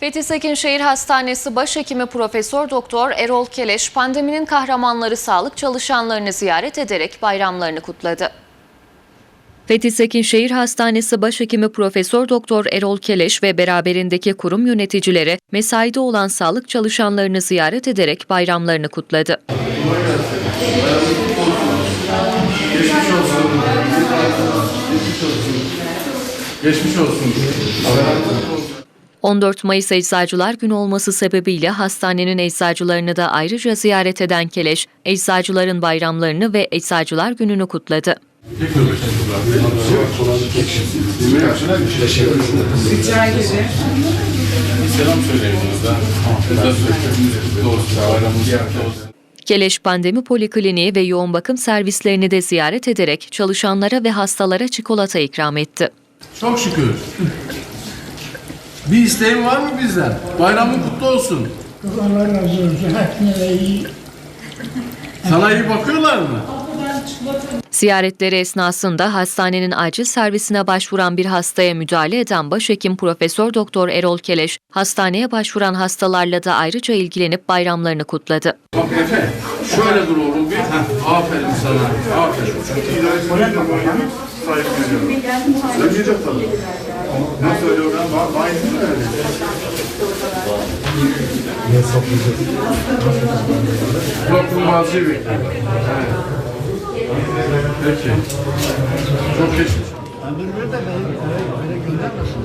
Fethi Sekin Şehir Hastanesi Başhekimi Profesör Doktor Erol Keleş pandeminin kahramanları sağlık çalışanlarını ziyaret ederek bayramlarını kutladı. Fethi Sekin Şehir Hastanesi Başhekimi Profesör Doktor Erol Keleş ve beraberindeki kurum yöneticileri mesaide olan sağlık çalışanlarını ziyaret ederek bayramlarını kutladı. Geçmiş olsun. Geçmiş olsun. 14 Mayıs Eczacılar Günü olması sebebiyle hastanenin eczacılarını da ayrıca ziyaret eden Keleş, eczacıların bayramlarını ve Eczacılar Günü'nü kutladı. Olsun. Keleş Pandemi Polikliniği ve yoğun bakım servislerini de ziyaret ederek çalışanlara ve hastalara çikolata ikram etti. Çok şükür. Bir isteğin var mı bizden? Bayramın kutlu olsun. Allah razı olsun. Hepsine iyi. Sana iyi bakıyorlar mı? Ziyaretleri esnasında hastanenin acil servisine başvuran bir hastaya müdahale eden başhekim Profesör Doktor Erol Keleş, hastaneye başvuran hastalarla da ayrıca ilgilenip bayramlarını kutladı. Bak Efe, şöyle dur oğlum bir. Aferin sana. Aferin. Söyleyecek tabii. Ne söylüyor ben? Ba- Bayram mı öyle? Doktor Mazı bekliyor. Peki. Çok geçmiş. Ömür de beni eve, eve göndermesin.